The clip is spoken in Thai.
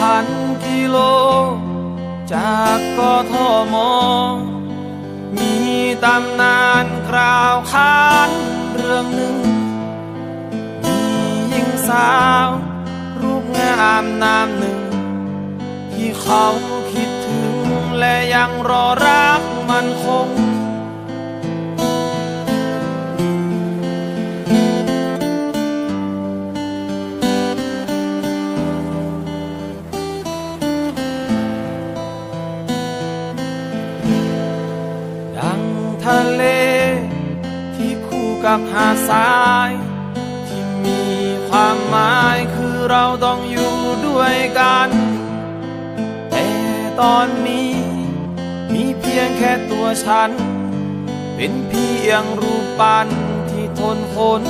พันกิโล จากกทม มีตำนานกล่าวขานเรื่องหนึ่ง มีหญิงสาว รูปงามนามหนึ่ง ที่เขาคิดถึงและยังรอรักมันคง ทะเล ที่คู่กับหาดทราย ที่มีความหมายคือเราต้องอยู่ด้วยกัน แต่ตอนนี้ มีเพียงแค่ตัวฉัน เป็นเพียงรูปปั้นที่ทนคน